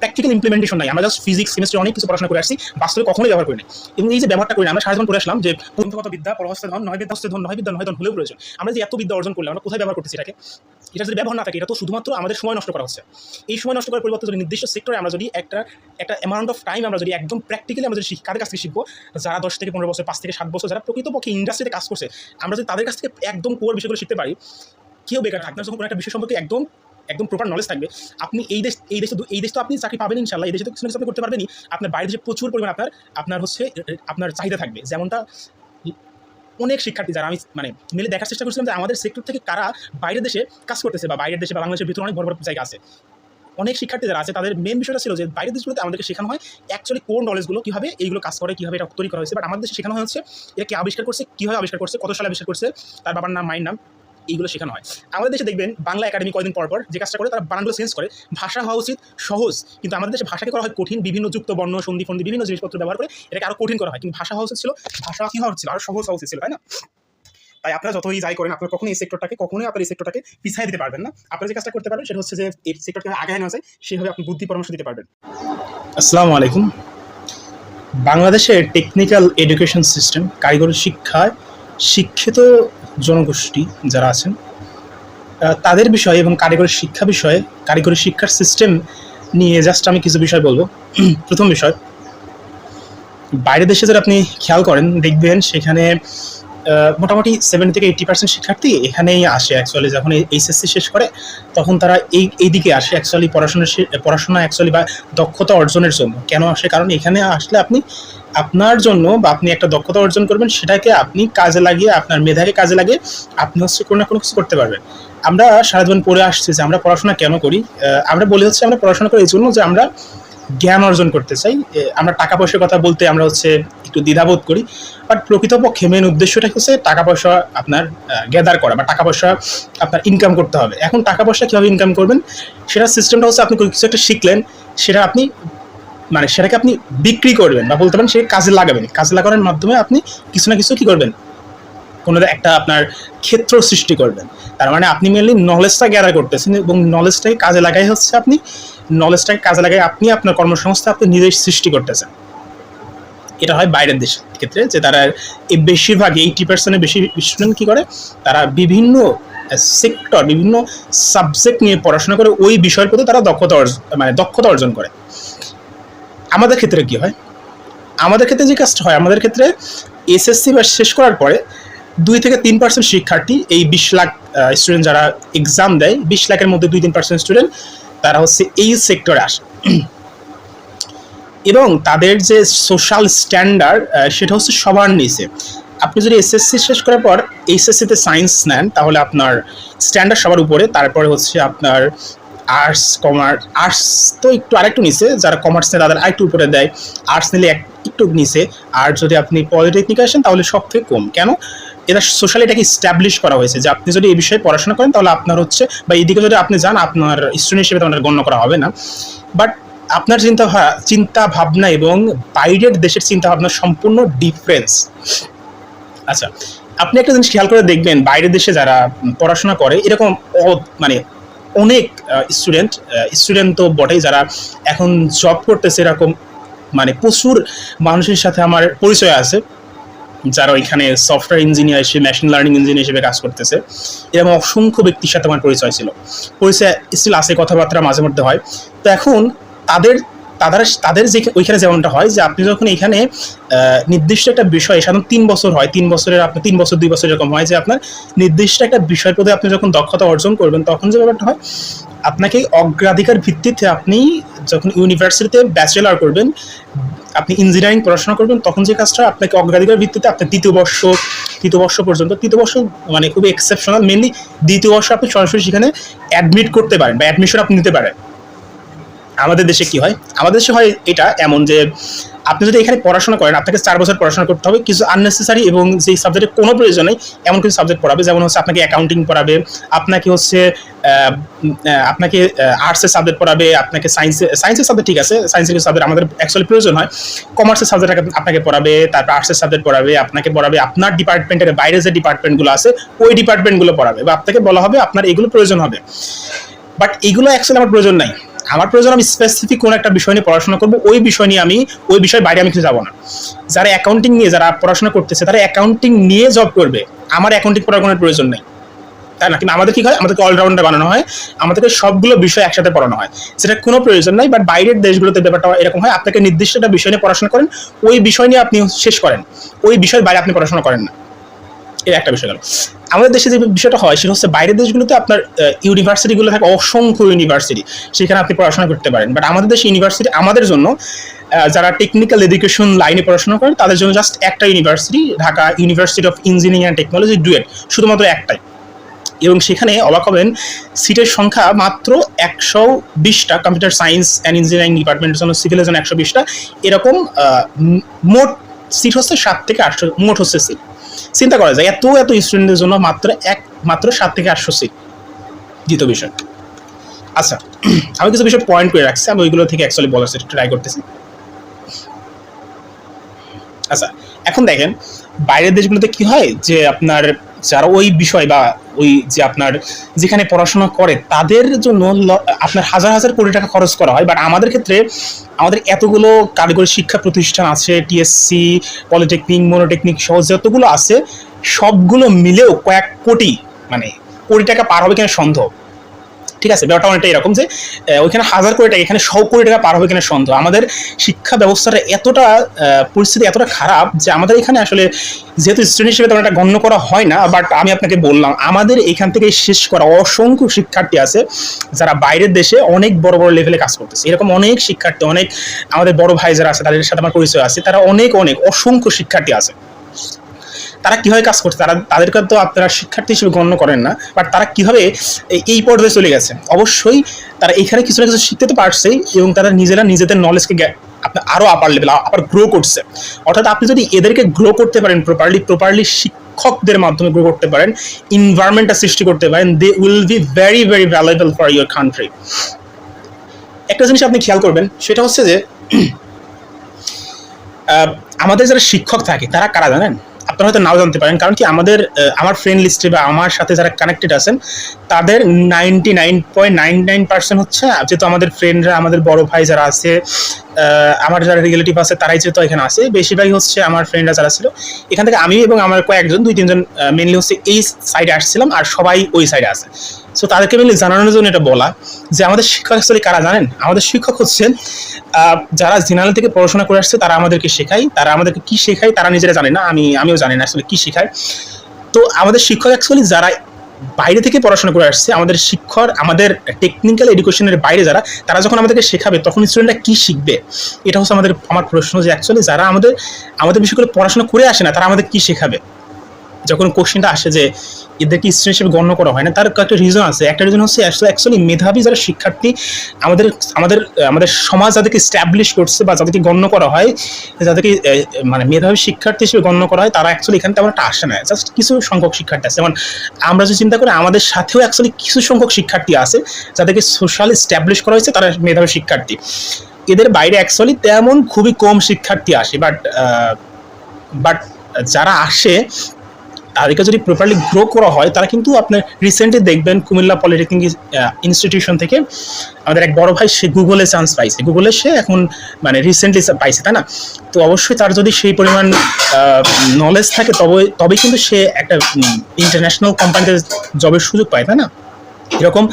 Practical implementation নাই। আমরা just physics chemistry অনেক কিছু পড়াশোনা করে আসছি, বাস্তবে কখনোই ব্যবহার করি না এবং এই যে ব্যবহারটা করি আমরা সারা জীবন পড়ে আসলাম যে পন্থগত বিদ্যা, পরহস্তে ধন, নয় বিদ্যা ধন, নয় বিদ্যা নয় ধন হলেও প্রয়োজন। আমরা যে এত বিদ্যা অর্জন করলাম, আমরা কোথায় ব্যবহার করতেছি এটাকে? এটা যদি ব্যবহার না থাকে, এটা তো শুধুমাত্র আমাদের সময় নষ্ট করা হচ্ছে। এই সময় নষ্ট করার পরিবর্তে যদি নির্দিষ্ট সেক্টরে আমরা যদি একটা একটা অ্যামাউন্ট অফ টাইম আমরা যদি একদম প্র্যাকটিক্যালি আমরা যদি কাদের কাছ থেকে শিখব, যারা দশ থেকে পনেরো বছর, পাঁচ থেকে সাত বছর, যারা প্রকৃতপক্ষে ইন্ডাস্ট্রিতে কাজ করছে, আমরা যদি তাদের কাছ থেকে একদম কোর বিষয়গুলো শিখতে পারি, কেউ বেকার থাকবে যখন কোনো একটা বিষয় সম্পর্কে একদম একদম প্রপার নলেজ থাকবে। আপনি এই দেশ, এই দেশে এই দেশ তো আপনি চাকরি পাবেন ইনশাল্লাহ এই দেশে তো কিছু না কিছু করতে পারবেনই। আপনার বাইরে দেশে প্রচুর পরিমাণ আপনার আপনার হচ্ছে আপনার চাহিদা থাকবে। যেমনটা অনেক শিক্ষার্থী যারা আমি মানে মিলে দেখার চেষ্টা করছিলাম যে আমাদের সেক্টর থেকে কারা বাইরের দেশে কাজ করতেছে বা বাইরের দেশে বা বাংলাদেশের ভিতরে অনেক বড় বড় জায়গা আছে। অনেক শিক্ষার্থী যারা আছে, তাদের মেন বিষয়টা ছিল যে বাইরের দেশগুলোতে আমাদেরকে শেখানো হয়। অ্যাকচুয়ালি কোর নলেজগুলো কীভাবে এইগুলো কাজ করে, কীভাবে এটা তৈরি করা হয়েছে। বাট আমাদের দেশে শেখানো হয় হচ্ছে এটা কে আবিষ্কার করছে, কীভাবে আবিষ্কার করছে, কত সালে আবিষ্কার করছে, তার বাবার নাম, মায়ের নাম। এইগুলো শেখানো হয়। আমাদের দেশে দেখবেন বাংলা একাডেমি কয়দিন পর পর যে কাজটা করে, তারা বানানগুলো চেঞ্জ করে। ভাষা হওয়া উচিত সহজ, কিন্তু আমাদের দেশে ভাষাকে করা হয় কঠিন। বিভিন্ন যুক্ত বর্ণ, সন্ধি ফন্দি বিভিন্ন জিনিসপত্র ব্যবহার করে এটাকে আরও কঠিন করা হয়। কিন্তু ভাষা হওয়া উচিত ছিল, ভাষা কী হওয়া উচিত আরও সহজ হওয়া উচিত ছিল, তাই না? তাই আপনারা যতই যাই করেন, আপনারা কখনোই এই সেক্টরটাকে কখনোই আপনার এই সেক্টরটাকে পিছিয়ে দিতে পারবেন না। আপনারা যে কাজটা করতে পারবেন, সেটা হচ্ছে যে এই সেক্টরকে আগে নেওয়া যায় সেভাবে আপনি বুদ্ধি পরামর্শ দিতে পারবেন। আসসালামু আলাইকুম। বাংলাদেশের টেকনিক্যাল এডুকেশন সিস্টেম কারিগরি শিক্ষায় শিক্ষিত জনগোষ্ঠী যারা আছেন তাদের বিষয়ে এবং কারিগরি শিক্ষা বিষয়ে, কারিগরি শিক্ষার সিস্টেম নিয়ে জাস্ট আমি কিছু বিষয় বলব। প্রথম বিষয়, বাইরের দেশে যদি আপনি খেয়াল করেন, দেখবেন সেখানে মোটামুটি সেভেন্টি থেকে এইটি পার্সেন্ট শিক্ষার্থী এখানেই আসে অ্যাকচুয়ালি যখন এইচএসসি শেষ করে, তখন তারা এই এই দিকে আসে অ্যাকচুয়ালি পড়াশোনা পড়াশোনা অ্যাকচুয়ালি বা দক্ষতা অর্জনের জন্য। কেন আসে? কারণ এখানে আসলে আপনি আপনার জন্য বা আপনি একটা দক্ষতা অর্জন করবেন, সেটাকে আপনি কাজে লাগিয়ে, আপনার মেধাকে কাজে লাগিয়ে আপনি হচ্ছে কোনো না কোনো কিছু করতে পারবেন। আমরা সারা জীবন পড়ে আসছি যে আমরা পড়াশোনা কেন করি? আমরা বলি হচ্ছে আমরা পড়াশোনা করি এই জন্য যে আমরা জ্ঞান অর্জন করতে চাই। আমরা টাকা পয়সার কথা বলতে আমরা হচ্ছে একটু দ্বিধাবোধ করি। বাট প্রকৃতপক্ষে মেন উদ্দেশ্যটা হচ্ছে টাকা পয়সা আপনার গ্যাদার করা বা টাকা পয়সা আপনার ইনকাম করতে হবে। এখন টাকা পয়সা কীভাবে ইনকাম করবেন? সেটা সিস্টেমটা হচ্ছে আপনি কিছু একটা শিখলেন, সেটা আপনি মানে সেটাকে আপনি বিক্রি করবেন বা বলতে পারেন সে কাজে লাগাবেন। কাজে লাগানোর মাধ্যমে আপনি কিছু না কিছু কী করবেন? কোনো একটা আপনার ক্ষেত্র সৃষ্টি করবেন। তার মানে আপনি মেনলি নলেজটা গ্যাদার করতেছেন এবং নলেজটাকে কাজে লাগাই হচ্ছে আপনি নলেজটাকে কাজে লাগাই আপনি আপনার কর্মসংস্থা আপনি নিজেই সৃষ্টি করতেছেন। এটা হয় বাইরের দেশের ক্ষেত্রে যে তারা এই বেশিরভাগ এইটি পার্সেন্টের বেশি স্টুডেন্ট কী করে? তারা বিভিন্ন সেক্টর বিভিন্ন সাবজেক্ট নিয়ে পড়াশোনা করে ওই বিষয়ের প্রতি তারা দক্ষতা অর্জন মানে দক্ষতা অর্জন করে। আমাদের ক্ষেত্রে কি হয়? আমাদের ক্ষেত্রে যে কাজটা হয়, আমাদের ক্ষেত্রে এসএসসি বা শেষ করার পরে দুই থেকে তিন পার্সেন্ট শিক্ষার্থী এই বিশ লাখ স্টুডেন্ট যারা এক্সাম দেয়, বিশ লাখের মধ্যে দুই, তিন পার্সেন্ট স্টুডেন্ট তারা হচ্ছে এই সেক্টরে আসে। এবং তাদের যে সোশ্যাল স্ট্যান্ডার্ড সেটা হচ্ছে সবার নিচে। আপনি যদি এসএসসি শেষ করার পর এইচএসসিতে সায়েন্স নেন, তাহলে আপনার স্ট্যান্ডার্ড সবার উপরে, তারপরে হচ্ছে আপনার আর্টস কমার্স আর্টস তো একটু আরেকটু নিচে, যারা কমার্স নেয় তাদের আরেকটু উপরে দেয় আর্টস নিলে এক একটু নিচে, আর যদি আপনি পলিটেকনিক আসেন তাহলে সব থেকে কম। কেন? এটা সোশ্যালি এটাকে স্ট্যাবলিশ করা হয়েছে যে আপনি যদি এই বিষয়ে পড়াশোনা করেন তাহলে আপনার হচ্ছে, বা এইদিকে যদি আপনি যান, আপনার স্টুডেন্ট হিসেবে তোমার গণ্য করা হবে না। বাট আপনার চিন্তা চিন্তা ভাবনা এবং বাইরের দেশের চিন্তা ভাবনা সম্পূর্ণ ডিফারেন্স আচ্ছা আপনি একটা জিনিস খেয়াল করে দেখবেন, বাইরের দেশে যারা পড়াশোনা করে, এরকম মানে অনেক স্টুডেন্ট স্টুডেন্ট তো বটেই যারা এখন জব করতেছে এরকম মানে প্রচুর মানুষের সাথে আমার পরিচয় আছে, যারা ওইখানে সফটওয়্যার ইঞ্জিনিয়ার হিসেবে মেশিন লার্নিং ইঞ্জিনিয়ার হিসেবে কাজ করতেছে। এরকম অসংখ্য ব্যক্তির সাথে আমার পরিচয় ছিল। পরিচয় স্টিল আছে, কথাবার্তা মাঝে মধ্যে হয়। তো এখন তাদের তাদের তাদের যে ওইখানে যেমনটা হয় যে আপনি যখন এখানে নির্দিষ্ট একটা বিষয়, সাধারণত তিন বছর হয়, তিন বছরের আপনার তিন বছর, দুই বছর এরকম হয় যে আপনার নির্দিষ্ট একটা বিষয়ের প্রতি আপনি যখন দক্ষতা অর্জন করবেন, তখন যে ব্যাপারটা হয়, আপনাকে অগ্রাধিকার ভিত্তিতে আপনি যখন ইউনিভার্সিটিতে ব্যাচেলার করবেন, আপনি ইঞ্জিনিয়ারিং পড়াশোনা করবেন, তখন যে কাজটা আপনাকে অগ্রাধিকার ভিত্তিতে আপনার দ্বিতীয় বর্ষ, তৃতীয় বর্ষ পর্যন্ত, তৃতীয় বর্ষ মানে খুবই এক্সেপশনাল মেনলি দ্বিতীয় বর্ষ আপনি সরাসরি সেখানে অ্যাডমিট করতে পারেন বা অ্যাডমিশন আপনি নিতে পারেন। আমাদের দেশে কি হয়? আমাদের দেশে হয় এটা এমন যে, আপনি যদি এখানে পড়াশোনা করেন, আপনাকে চার বছর পড়াশোনা করতে হবে, কিছু আননেসেসারি এবং যেই সাবজেক্টের কোনো প্রয়োজন নেই, এমন কিছু সাবজেক্ট পড়াবে, যেমন হচ্ছে আপনাকে অ্যাকাউন্টিং পড়াবে, আপনাকে হচ্ছে আপনাকে আর্টসের সাবজেক্ট পড়াবে, আপনাকে সায়েন্সে সায়েন্সের সাবজেক্ট ঠিক আছে সায়েন্সের কিছু সাবজেক্ট আমাদের অ্যাকচুয়ালি প্রয়োজন হয় কমার্সের সাবজেক্ট আপনাকে পড়াবে, তারপর আর্টসের সাবজেক্ট পড়াবে, আপনাকে পড়াবে, আপনার ডিপার্টমেন্টের বাইরে যে ডিপার্টমেন্টগুলো আছে, ওই ডিপার্টমেন্টগুলো পড়াবে, বা আপনাকে বলা হবে আপনার এগুলো প্রয়োজন হবে। বাট এগুলো অ্যাকচুয়ালি আমার প্রয়োজন নাই। আমার প্রয়োজন, আমি স্পেসিফিক কোনো একটা বিষয় নিয়ে পড়াশোনা করব, ওই বিষয় নিয়ে আমি, ওই বিষয়ের বাইরে আমি কিছু যাব না। যারা অ্যাকাউন্টিং নিয়ে, যারা পড়াশোনা করতেছে, তারা অ্যাকাউন্টিং নিয়ে জব করবে। আমার অ্যাকাউন্টিং পড়ার কোনো প্রয়োজন নেই। তাই না? কিন্তু আমাদের কি হয়? আমাদেরকে অলরাউন্ডার বানানো হয়। আমাদেরকে সবগুলো বিষয় একসাথে পড়ানো হয়। সেটা কোনো প্রয়োজন নাই বাট বাইরের দেশগুলোতে ব্যাপারটা এরকম হয়। আপনাকে নির্দিষ্ট একটা বিষয় নিয়ে পড়াশোনা করেন, ওই বিষয় নিয়ে আপনি শেষ করেন। ওই বিষয়ের বাইরে আপনি পড়াশোনা করেন না। এর একটা বিষয় গেল। আমাদের দেশে যে বিষয়টা হয়, সেটা হচ্ছে বাইরের দেশগুলোতে আপনার ইউনিভার্সিটিগুলো থাকে, অসংখ্য ইউনিভার্সিটি সেখানে আপনি পড়াশোনা করতে পারেন। বাট আমাদের দেশে ইউনিভার্সিটি আমাদের জন্য যারা টেকনিক্যাল এডুকেশন লাইনে পড়াশোনা করেন তাদের জন্য জাস্ট একটা university Dhaka university of engineering and technology DUET শুধুমাত্র একটাই। এবং সেখানে অবাক হবেন, সিটের সংখ্যা মাত্র একশো বিশটা কম্পিউটার সায়েন্স অ্যান্ড ইঞ্জিনিয়ারিং ডিপার্টমেন্টের জন্য সিভিলের জন্য একশো বিশটা। এরকম মোট, সিট হচ্ছে সাত থেকে আটশো, মোট হচ্ছে সিট। চিন্তা করা যায়, এত এত স্টুডেন্টদের জন্য মাত্র এক, মাত্র সাত থেকে আটশো সিট দ্বিতীয় বিষয়। আচ্ছা আমি কিছু বিষয় পয়েন্ট করে রাখছি, আমি ওইগুলো থেকে অ্যাকচুয়ালি বলার ট্রাই করতেছি। আচ্ছা এখন দেখেন, বাইরের দেশগুলোতে কি হয় যে আপনার যারা ওই বিষয় বা ওই যে আপনার যেখানে পড়াশোনা করে, তাদের জন্য আপনার হাজার হাজার কোটি টাকা খরচ করা হয় বাট আমাদের ক্ষেত্রে আমাদের এতগুলো কারিগরি শিক্ষা প্রতিষ্ঠান আছে টিএসসি পলিটেকনিক মনোটেকনিক সহ যতগুলো আছে, সবগুলো মিলেও কয়েক কোটি মানে কোটি টাকা পার হবে কিনা সন্দেহ। ঠিক আছে, ব্যাপারটা অনেকটা এরকম যে ওইখানে হাজার কোটি টাকা, এখানে সব কোটি টাকা পার হবে কিনা সন্দেহ। আমাদের শিক্ষা ব্যবস্থাটা এতটা পরিস্থিতি এতটা খারাপ যে আমাদের এখানে আসলে যেহেতু স্টুডেন্ট হিসেবে তেমন একটা গণ্য করা হয় না বাট আমি আপনাকে বললাম, আমাদের এখান থেকে শেষ করা অসংখ্য শিক্ষার্থী আছে যারা বাইরের দেশে অনেক বড় বড় লেভেলে কাজ করতেছে। এরকম অনেক শিক্ষার্থী, অনেক আমাদের বড় ভাই যারা আছে, তাদের সাথে আমার পরিচয় আছে, তারা অনেক অনেক অসংখ্য শিক্ষার্থী আছে। তারা কীভাবে কাজ করছে? তারা তাদেরকে তো আপনারা শিক্ষার্থী হিসেবে গণ্য করেন না বাট তারা কীভাবে এই- পর্যায়ে চলে গেছে? অবশ্যই তারা এখানে কিছু না কিছু শিখতে তো পারছেই এবং তারা নিজেরা নিজেদের নলেজকে আপনার আরও আপার লেভেল আবার গ্রো করছে। অর্থাৎ আপনি যদি এদেরকে গ্রো করতে পারেন প্রপারলি প্রপারলি শিক্ষকদের মাধ্যমে গ্রো করতে পারেন ইনভায়রনমেন্টটা সৃষ্টি করতে পারেন they will be very very valuable for your country একটা জিনিস আপনি খেয়াল করবেন, সেটা হচ্ছে যে আমাদের যারা শিক্ষক থাকে, তারা কারা জানেন? আপনারা হয়তো নাও জানতে পারেন, কারণ কি আমাদের আমার ফ্রেন্ড লিস্টে বা আমার সাথে যারা কানেক্টেড আছেন, তাদের ninety nine point nine nine percent হচ্ছে যেহেতু আমাদের ফ্রেন্ডরা আমাদের বড় ভাই যারা আছে আমার যারা রিলেটিভ আছে, তারাই যেহেতু এখানে আছে, বেশিরভাগই হচ্ছে আমার ফ্রেন্ডরা যারা ছিল, এখান থেকে আমি এবং আমার কয়েকজন, দুই তিনজন মেনলি হচ্ছে এই সাইডে আসছিলাম, আর সবাই ওই সাইডে আছে। সো তাদেরকে মেনলি জানানোর জন্য এটা বলা যে আমাদের শিক্ষক অ্যাকচুয়ালি কারা জানেন? আমাদের শিক্ষক হচ্ছে আহ, যারা জেনারেল থেকে পড়াশোনা করে আসছে তারা আমাদেরকে শেখায়। তারা আমাদেরকে কি শেখায় তারা নিজেরা জানে না। আমি আমিও জানি না আসলে কি শেখায়। তো আমাদের শিক্ষক অ্যাকচুয়ালি যারা বাইরে থেকে পড়াশোনা করে আসছে আমাদের শিক্ষক আমাদের টেকনিক্যাল এডুকেশনের বাইরে যারা তারা যখন আমাদেরকে শেখাবে তখন স্টুডেন্টরা কি শিখবে? এটা হচ্ছে আমাদের আমার প্রশ্ন যে অ্যাকচুয়ালি যারা আমাদের আমাদের বিষয়গুলো পড়াশোনা করে আসে না তারা আমাদের কি শেখাবে? যখন কোশ্চেনটা আসে যে এদেরকে স্টুডেন্ট হিসেবে গণ্য করা হয় না, তার কয়েকটা রিজন আছে। একটা রিজন হচ্ছে অ্যাকচুয়ালি মেধাবী যারা শিক্ষার্থী, আমাদের আমাদের আমাদের সমাজ যাদেরকে স্ট্যাবলিশ করছে বা যাদেরকে গণ্য করা হয়, যাদেরকে মানে মেধাবী শিক্ষার্থী হিসেবে গণ্য করা হয়, তারা অ্যাকচুয়ালি এখানে তেমন একটা আসে না। জাস্ট কিছু সংখ্যক শিক্ষার্থী আছে। যেমন আমরা যদি চিন্তা করি, আমাদের সাথেও অ্যাকচুয়ালি কিছু সংখ্যক শিক্ষার্থী আছে, যাদেরকে সোশ্যাল স্ট্যাবলিশ করা হয়েছে, তারা মেধাবী শিক্ষার্থী। এদের বাইরে অ্যাকচুয়ালি তেমন খুবই কম শিক্ষার্থী আসে বাট বাট যারা আসে তাদেরকে যদি প্রপারলি গ্রো করা হয়, তারা কিন্তু আপনার রিসেন্টলি দেখবেন কুমিল্লা পলিটেকনিক ইনস্টিটিউশন থেকে আমাদের এক বড় ভাই, সে গুগলে চান্স পাইছে। গুগলে সে এখন মানে রিসেন্টলি পাইছে, তাই না? তো অবশ্যই তার যদি সেই পরিমাণ নলেজ থাকে, তবে তবে কিন্তু সে একটা ইন্টারন্যাশনাল কোম্পানিতে জবের সুযোগ পায়, তাই না? এরকম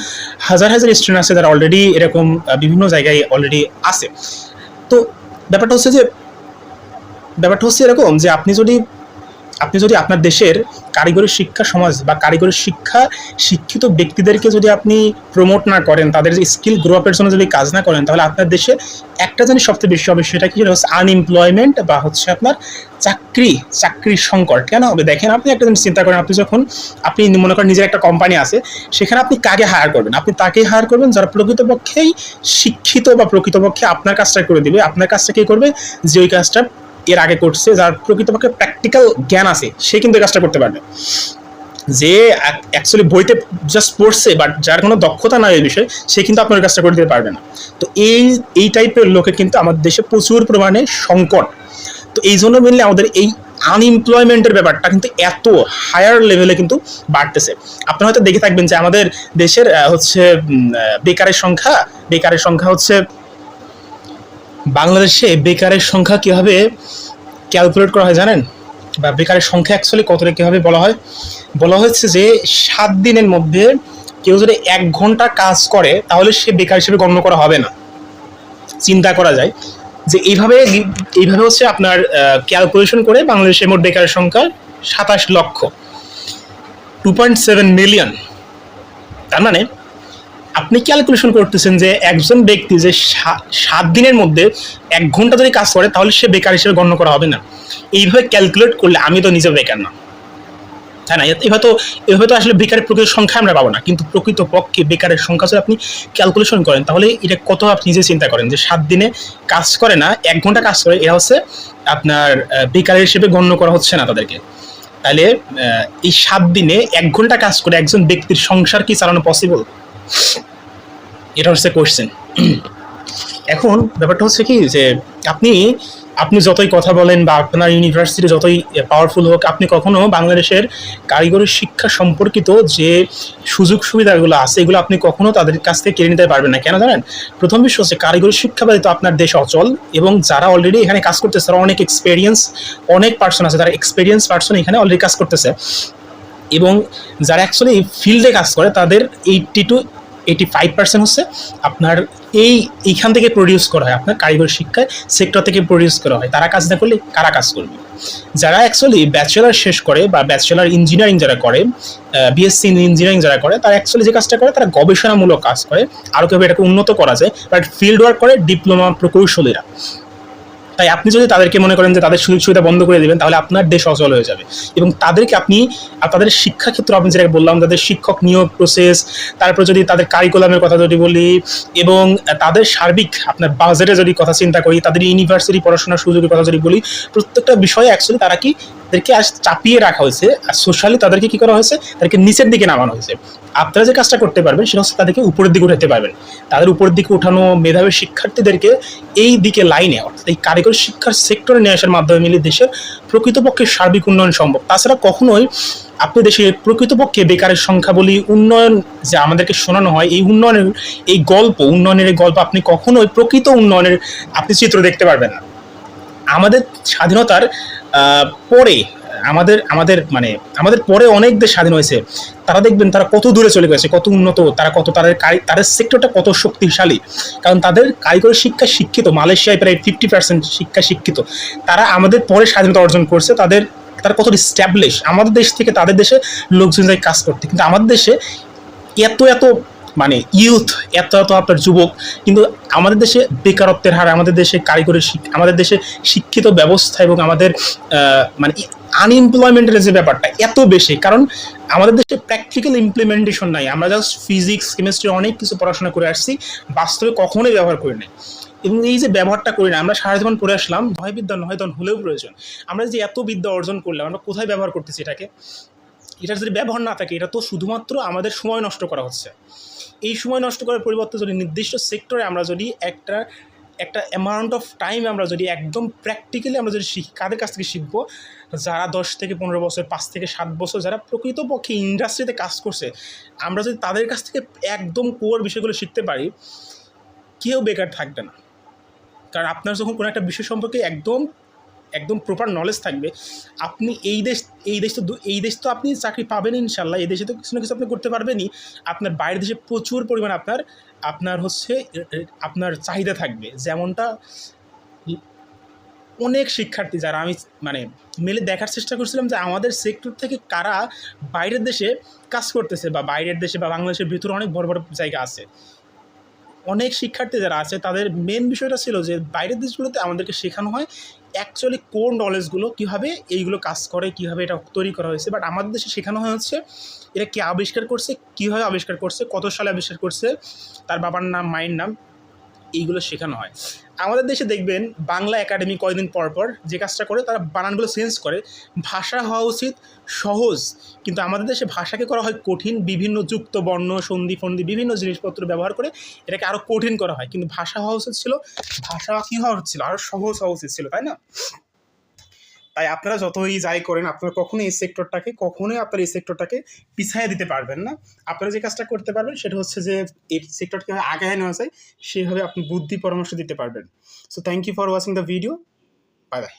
হাজার হাজার স্টুডেন্ট আছে যারা অলরেডি এরকম বিভিন্ন জায়গায় অলরেডি আছে। তো ব্যাপারটা হচ্ছে যে, ব্যাপারটা হচ্ছে এরকম যে আপনি যদি আপনি যদি আপনার দেশের কারিগরি শিক্ষা সমাজ বা কারিগরি শিক্ষা শিক্ষিত ব্যক্তিদেরকে যদি আপনি প্রমোট না করেন, তাদের যে স্কিল গ্রো আপের জন্য যদি কাজ না করেন, তাহলে আপনার দেশে একটা জিনিস সবচেয়ে বেশি হবে, সেটা কি হচ্ছে আনএমপ্লয়মেন্ট বা হচ্ছে আপনার চাকরি, চাকরির সংকট। কেন হবে? দেখেন আপনি একটা জিনিস চিন্তা করেন, আপনি যখন, আপনি মনে করেন নিজের একটা কোম্পানি আছে, সেখানে আপনি কাকে হায়ার করবেন? আপনি তাকে হায়ার করবেন যারা প্রকৃতপক্ষেই শিক্ষিত বা প্রকৃতপক্ষে আপনার কাজটা করে দিবে। আপনার কাজটা কে করবে? যে ওই কাজটা এর আগে করছে, যার প্রকৃতপক্ষে প্র্যাকটিক্যাল জ্ঞান আছে, সে কিন্তু এই কাজটা করতে পারবে। যে অ্যাকচুয়ালি বইতে জাস্ট পড়ছে বাট যার কোনো দক্ষতা নাই এই বিষয়ে, সে কিন্তু আপনার কাজটা করে দিতে পারবে না। তো এই এই টাইপের লোকে কিন্তু আমাদের দেশে প্রচুর পরিমাণে সংকট। তো এই জন্য মেনলি আমাদের এই আনএমপ্লয়মেন্টের ব্যাপারটা কিন্তু এত হায়ার লেভেলে কিন্তু বাড়তেছে। আপনারা হয়তো দেখে থাকবেন যে আমাদের দেশের হচ্ছে বেকারের সংখ্যা বেকারের সংখ্যা হচ্ছে বাংলাদেশে বেকারের সংখ্যা কীভাবে ক্যালকুলেট করা হয় জানেন? বা বেকারের সংখ্যা অ্যাকচুয়ালি কতটা কীভাবে বলা হয়? বলা হয়েছে যে সাত দিনের মধ্যে কেউ যদি এক ঘণ্টা কাজ করে, তাহলে সে বেকার হিসেবে গণ্য করা হবে না। চিন্তা করা যায় যে এইভাবে এইভাবে হচ্ছে আপনার ক্যালকুলেশন করে বাংলাদেশের মোট বেকারের সংখ্যা সাতাশ লক্ষ। টু পয়েন্ট সেভেন মিলিয়ন তার মানে আপনি ক্যালকুলেশন করতেছেন যে একজন ব্যক্তি যে সাত দিনের মধ্যে এক ঘণ্টা যদি কাজ করে তাহলে সে বেকার হিসেবে গণ্য করা হবে না। এইভাবে ক্যালকুলেট করলে আমি তো নিজে বেকার না। তাই না? এভাবে তো এভাবে তো আসলে বেকারের প্রকৃত সংখ্যা আমরা পাবো না। কিন্তু প্রকৃত পক্ষে বেকারের সংখ্যা যদি আপনি ক্যালকুলেশন করেন তাহলে এটা কত আপনি নিজে চিন্তা করেন যে সাত দিনে কাজ করে না এক ঘণ্টা কাজ করে এরা হচ্ছে আপনার আহ, বেকার হিসেবে গণ্য করা হচ্ছে না তাদেরকে। তাহলে এই সাত দিনে এক ঘণ্টা কাজ করে একজন ব্যক্তির সংসার কি চালানো পসিবল এটা হচ্ছে কোশ্চেন এখন ব্যাপারটা হচ্ছে কি যে আপনি আপনি যতই কথা বলেন বা আপনার ইউনিভার্সিটি যতই পাওয়ারফুল হোক, আপনি কখনো বাংলাদেশের কারিগরি শিক্ষা সম্পর্কিত যে সুযোগ সুবিধাগুলো আছে, এগুলো আপনি কখনো তাদের কাছ থেকে কেড়ে নিতে পারবেন না। কেন জানেন? প্রথম বিষয় হচ্ছে কারিগরি শিক্ষা ব্যতীত আপনার দেশ অচল এবং যারা অলরেডি এখানে কাজ করতেছে, তারা অনেক এক্সপেরিয়েন্স অনেক পার্সন আছে, তারা এক্সপেরিয়েন্স পার্সন এখানে অলরেডি কাজ করতেছে। এবং যারা অ্যাকচুয়ালি এই ফিল্ডে কাজ করে, তাদের eighty two eighty five percent হচ্ছে আপনার এই, এইখান থেকে প্রডিউস করা হয়, আপনার কারিগরি শিক্ষায় সেক্টর থেকে প্রডিউস করা হয়। তারা কাজ না করলে কারা কাজ করবে? যারা অ্যাকচুয়ালি ব্যাচেলার শেষ করে বা ব্যাচেলার ইঞ্জিনিয়ারিং যারা করে বিএসসি ইঞ্জিনিয়ারিং যারা করে, তারা অ্যাকচুয়ালি যে কাজটা করে, তারা গবেষণামূলক কাজ করে। আরও কীভাবে এটাকে উন্নত করা যায় বাট ফিল্ড ওয়ার্ক করে ডিপ্লোমা প্রকৌশলীরা। তাই আপনি যদি তাদেরকে মনে করেন যে তাদের সুযোগ সুবিধা বন্ধ করে দেবেন, তাহলে আপনার দেশ অচল হয়ে যাবে। এবং তাদেরকে আপনি তাদের শিক্ষাক্ষেত্র আপনি যেটাকে বললাম, তাদের শিক্ষক নিয়োগ প্রসেস তারপর যদি তাদের কারিকুলামের কথা যদি বলি, এবং তাদের সার্বিক আপনার বাজেটে যদি কথা চিন্তা করি, তাদের ইউনিভার্সিটি পড়াশোনার সুযোগের কথা যদি বলি, প্রত্যেকটা বিষয়ে অ্যাকচুয়ালি তারা কি তাদেরকে আজ চাপিয়ে রাখা হয়েছে আর সোশ্যালি তাদেরকে কি করা হয়েছে? তাদেরকে নিচের দিকে নামানো হয়েছে। আপনারা যে কাজটা করতে পারবেন সেটা হচ্ছে তাদেরকে উপরের দিকে উঠাতে পারবেন। তাদের উপরের দিকে উঠানো মেধাবী শিক্ষার্থীদেরকে এই দিকে লাইনে অর্থাৎ এই কারিগরি শিক্ষার সেক্টরে নিয়ে আসার মাধ্যমে মিলে দেশের প্রকৃতপক্ষে সার্বিক উন্নয়ন সম্ভব। তাছাড়া কখনোই আপনি দেশে প্রকৃতপক্ষে বেকারের সংখ্যা বলি, উন্নয়ন যে আমাদেরকে শোনানো হয়, এই উন্নয়নের, এই গল্প, উন্নয়নের এই গল্প আপনি কখনোই প্রকৃত উন্নয়নের আপনি চিত্র দেখতে পারবেন না। আমাদের স্বাধীনতার পরে আমাদের আমাদের মানে আমাদের পরে অনেক দেশ স্বাধীন হয়েছে। তারা দেখবেন তারা কত দূরে চলে গেছে, কত উন্নত, তারা কত তাদের তাদের সেক্টরটা কত শক্তিশালী। কারণ তাদের কারিগরি শিক্ষা শিক্ষিত, মালয়েশিয়ায় প্রায় ফিফটি পার্সেন্ট শিক্ষা শিক্ষিত। তারা আমাদের পরে স্বাধীনতা অর্জন করছে, তাদের, তারা কত স্ট্যাবলিশ আমাদের দেশ থেকে তাদের দেশে লোকজন যায় কাজ করতে। কিন্তু আমাদের দেশে এত এত মানে ইউথ এত এত আপনার যুবক, কিন্তু আমাদের দেশে বেকারত্বের হার, আমাদের দেশে কারিগরি আমাদের দেশে শিক্ষিত ব্যবস্থা এবং আমাদের মানে আনএমপ্লয়মেন্টের যে ব্যাপারটা, এত বেশি। কারণ আমাদের দেশে প্র্যাকটিক্যাল ইমপ্লিমেন্টেশন নাই। আমরা জাস্ট ফিজিক্স কেমিস্ট্রি অনেক কিছু পড়াশোনা করে আসছি, বাস্তবে কখনোই ব্যবহার করি নাই। এবং এই যে ব্যবহারটা করি না, আমরা সারা জীবন পড়ে আসলাম নয় বিদ্যা নয় হলেও প্রয়োজন। আমরা যে এত বিদ্যা অর্জন করলাম, আমরা কোথায় ব্যবহার করতেছি এটাকে? এটার যদি ব্যবহার না থাকে, এটা তো শুধুমাত্র আমাদের সময় নষ্ট করা হচ্ছে। এই সময় নষ্ট করার পরিবর্তে যদি নির্দিষ্ট সেক্টরে আমরা যদি একটা একটা অ্যামাউন্ট অফ টাইম আমরা যদি একদম প্র্যাকটিক্যালি আমরা যদি শিখি কাদের কাছ থেকে শিখব, যারা দশ থেকে পনেরো বছর, পাঁচ থেকে সাত বছর যারা প্রকৃতপক্ষে ইন্ডাস্ট্রিতে কাজ করছে, আমরা যদি তাদের কাছ থেকে একদম কোর বিষয়গুলো শিখতে পারি, কেউ বেকার থাকবে না। কারণ আপনার যখন কোনো একটা বিষয় সম্পর্কে একদম একদম প্রপার নলেজ থাকবে। আপনি এই দেশ এই দেশ তো এই দেশ তো আপনি চাকরি পাবেন ইনশাল্লাহ। এই দেশে তো কিছু না কিছু আপনি করতে পারবেনই। আপনার বাইরের দেশে প্রচুর পরিমাণ আপনার আপনার হচ্ছে আপনার চাহিদা থাকবে। যেমনটা অনেক শিক্ষার্থী যারা আমি মানে মেলে দেখার চেষ্টা করছিলাম যে আমাদের সেক্টর থেকে কারা বাইরের দেশে কাজ করতেছে বা বাইরের দেশে বা বাংলাদেশের ভিতরে অনেক বড় বড় জায়গা আছে। অনেক শিক্ষার্থী যারা আছে, তাদের মেন বিষয়টা ছিল যে বাইরের দেশগুলোতে আমাদেরকে শেখানো হয় অ্যাকচুয়ালি কোর নলেজগুলো কীভাবে এইগুলো কাজ করে, কীভাবে এটা তৈরি করা হয়েছে। বাট আমাদের দেশে শেখানো হয় হচ্ছে এটা কে আবিষ্কার করছে, কীভাবে আবিষ্কার করছে, কত সালে আবিষ্কার করছে, তার বাবার নাম, মায়ের নাম। এইগুলো শেখানো হয়। আমাদের দেশে দেখবেন বাংলা একাডেমি কয়দিন পর পর যে কাজটা করে, তারা বানানগুলো চেঞ্জ করে। ভাষা হওয়া উচিত সহজ, কিন্তু আমাদের দেশে ভাষাকে করা হয় কঠিন। বিভিন্ন যুক্ত বর্ণ সন্ধি ফন্দি বিভিন্ন জিনিসপত্র ব্যবহার করে এটাকে আরও কঠিন করা হয়। কিন্তু ভাষা হওয়া উচিত ছিল, ভাষা কী হওয়া উচিত ছিল? আরও সহজ হওয়া উচিত ছিল, তাই না? তাই আপনারা যতই যাই করেন, আপনারা কখনো এই সেক্টরটাকে কখনোই আপনার এই সেক্টরটাকে পিছায় দিতে পারবেন না। আপনারা যে কাজটা করতে পারবেন, সেটা হচ্ছে যে এই সেক্টরটাকে আগায় নেওয়া যায় সেভাবে আপনি বুদ্ধি পরামর্শ দিতে পারবেন। So thank you for watching the video bye bye